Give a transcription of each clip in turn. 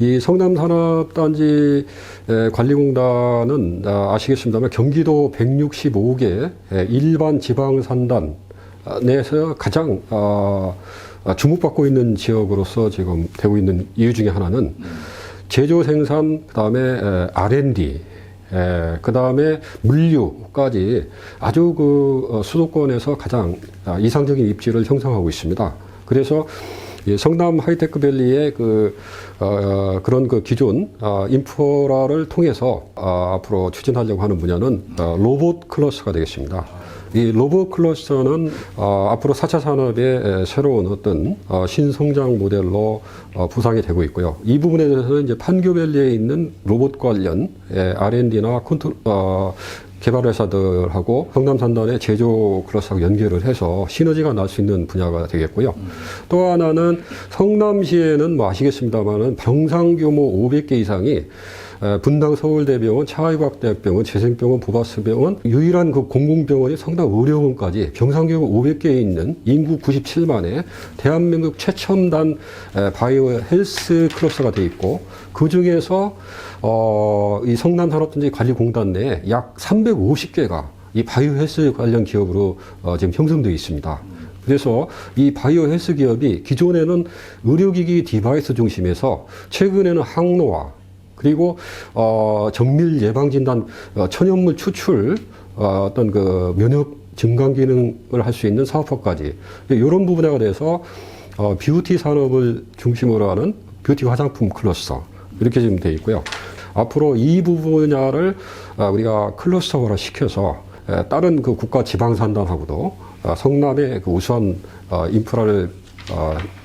이 성남산업단지 에, 관리공단은 아, 아시겠습니다만 경기도 165개 에, 일반 지방산단 아, 내에서 가장 아, 아, 주목받고 있는 지역으로서 지금 되고 있는 이유 중에 하나는 제조 생산 그 다음에 에, R&D 그 다음에 물류까지 아주 그 어, 수도권에서 가장 아, 이상적인 입지를 형성하고 있습니다. 그래서 이 성남 하이테크 밸리의 그 어, 그런 그 기존 어, 인프라를 통해서 어, 앞으로 추진하려고 하는 분야는 어, 로봇 클러스가 되겠습니다. 이 로봇 클러스터는 어, 앞으로 4차 산업의 에, 새로운 어떤 어, 신성장 모델로 어, 부상이 되고 있고요. 이 부분에 대해서는 이제 판교밸리에 있는 로봇 관련 에, R&D나 컨트, 어, 개발 회사들하고 성남산단의 제조 클러스하고 연결을 해서 시너지가 날 수 있는 분야가 되겠고요. 또 하나는 성남시에는 뭐 아시겠습니다만은 병상 규모 500개 이상이 에, 분당 서울대병원, 차의과학대학병원, 재생병원, 보바스병원, 유일한 그 공공병원이 성남 의료원까지 병상 규모 500개에 있는 인구 97만에 대한민국 최첨단 에, 바이오 헬스 클러스가 돼 있고 그 중에서 어, 이 성남 산업단지 관리공단 내에 약 350개가 이 바이오 헬스 관련 기업으로 어, 지금 형성되어 있습니다. 그래서 이 바이오 헬스 기업이 기존에는 의료기기 디바이스 중심에서 최근에는 항노화 그리고 어, 정밀 예방 진단 어, 천연물 추출 어, 어떤 그 면역 증강 기능을 할 수 있는 사업화까지 이런 부분에 대해서 어, 뷰티 산업을 중심으로 하는 뷰티 화장품 클러스터 이렇게 지금 돼 있고요. 앞으로 이 분야를 아, 우리가 클러스터화를 시켜서 에, 다른 그 국가 지방 산단하고도 아, 성남의 그 우수한 어, 인프라를 어,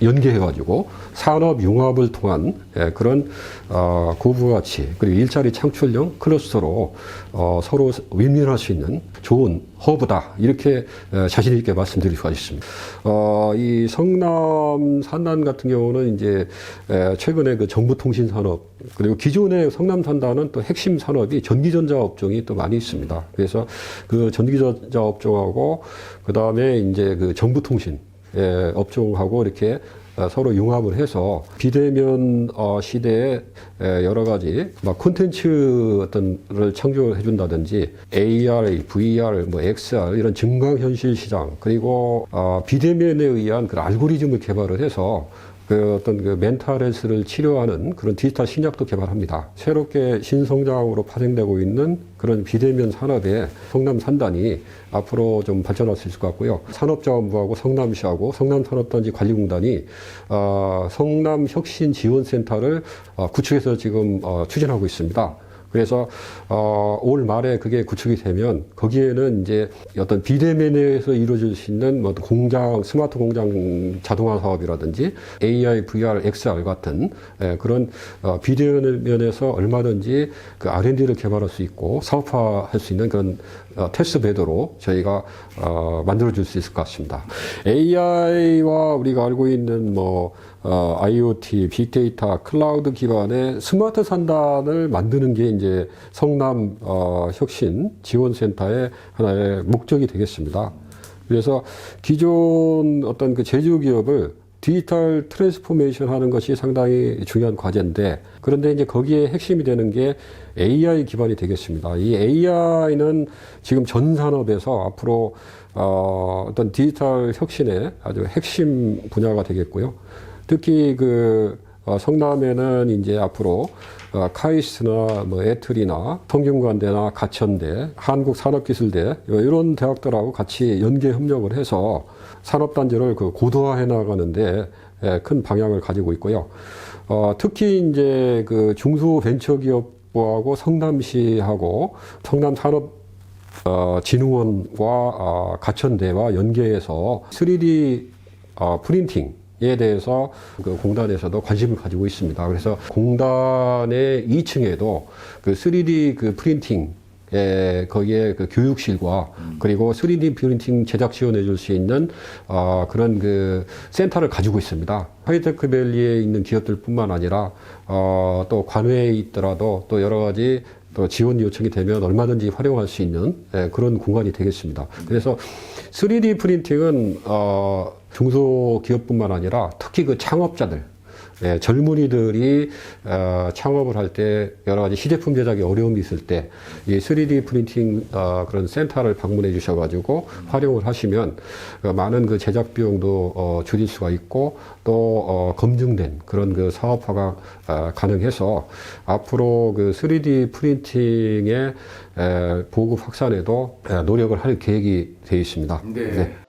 연계해가지고 산업 융합을 통한 예, 그런 어, 고부가치 그리고 일자리 창출형 클러스터로 어, 서로 윈윈할 수 있는 좋은 허브다 이렇게 에, 자신 있게 말씀드릴 수가 있습니다. 어, 이 성남 산단 같은 경우는 이제 에, 최근에 그 정보통신 산업 그리고 기존의 성남 산단은 또 핵심 산업이 전기전자 업종이 또 많이 있습니다. 그래서 그 전기전자 업종하고 그 다음에 이제 그 정보통신 예, 업종하고 이렇게 어, 서로 융합을 해서 비대면 어, 시대에 에, 여러 가지 막 콘텐츠 어떤를 창조해 준다든지 AR, VR, 뭐 XR 이런 증강현실 시장 그리고 어, 비대면에 의한 그 알고리즘을 개발을 해서 그 어떤 그 멘탈 헬스를 치료하는 그런 디지털 신약도 개발합니다. 새롭게 신성장으로 파생되고 있는 그런 비대면 산업에 성남 산단이 앞으로 좀 발전할 수 있을 것 같고요. 산업자원부하고 성남시하고 성남산업단지 관리공단이 어, 성남 혁신 지원센터를 어, 구축해서 지금 어, 추진하고 있습니다. 그래서 어, 올 말에 그게 구축이 되면 거기에는 이제 어떤 비대면에서 이루어질 수 있는 뭐 공장 스마트 공장 자동화 사업이라든지 AI, VR, XR 같은 예, 그런 어, 비대면에서 얼마든지 그 R&D를 개발할 수 있고 사업화할 수 있는 그런 어, 테스트 배도로 저희가 어, 만들어 줄 수 있을 것 같습니다. AI와 우리가 알고 있는 뭐 어, IoT, 빅데이터, 클라우드 기반의 스마트 산단을 만드는 게 이제 성남 어, 혁신 지원센터의 하나의 목적이 되겠습니다. 그래서 기존 어떤 그 제조 기업을 디지털 트랜스포메이션 하는 것이 상당히 중요한 과제인데 그런데 이제 거기에 핵심이 되는 게 AI 기반이 되겠습니다. 이 AI는 지금 전 산업에서 앞으로 어, 어떤 디지털 혁신의 아주 핵심 분야가 되겠고요. 특히 그 어, 성남에는 이제 앞으로 어, 카이스트나 뭐 에트리나 성균관대나 가천대, 한국산업기술대 이런 대학들하고 같이 연계 협력을 해서 산업단지를 그 고도화해 나가는데 예, 큰 방향을 가지고 있고요. 어, 특히 이제 그 중소벤처기업부하고 성남시하고 성남산업 어, 진흥원과 어, 가천대와 연계해서 3D 어, 프린팅 에 대해서 그 공단에서도 관심을 가지고 있습니다. 그래서 공단의 2층에도 그 3D 그 프린팅 에, 거기에 그 교육실과 그리고 3D 프린팅 제작 지원해 줄 수 있는 어, 그런 그 센터를 가지고 있습니다. 하이테크 밸리에 있는 기업들뿐만 아니라 어, 또 관외에 있더라도 또 여러 가지 또 지원 요청이 되면 얼마든지 활용할 수 있는 예, 그런 공간이 되겠습니다. 그래서 3D 프린팅은 어, 중소기업뿐만 아니라 특히 그 창업자들 예, 젊은이들이 어, 창업을 할 때 여러 가지 시제품 제작에 어려움이 있을 때 이 3D 프린팅 어, 그런 센터를 방문해 주셔가지고 활용을 하시면 그 많은 그 제작 비용도 어, 줄일 수가 있고 또 어, 검증된 그런 그 사업화가 어, 가능해서 앞으로 그 3D 프린팅의 에, 보급 확산에도 에, 노력을 할 계획이 되어 있습니다. 네.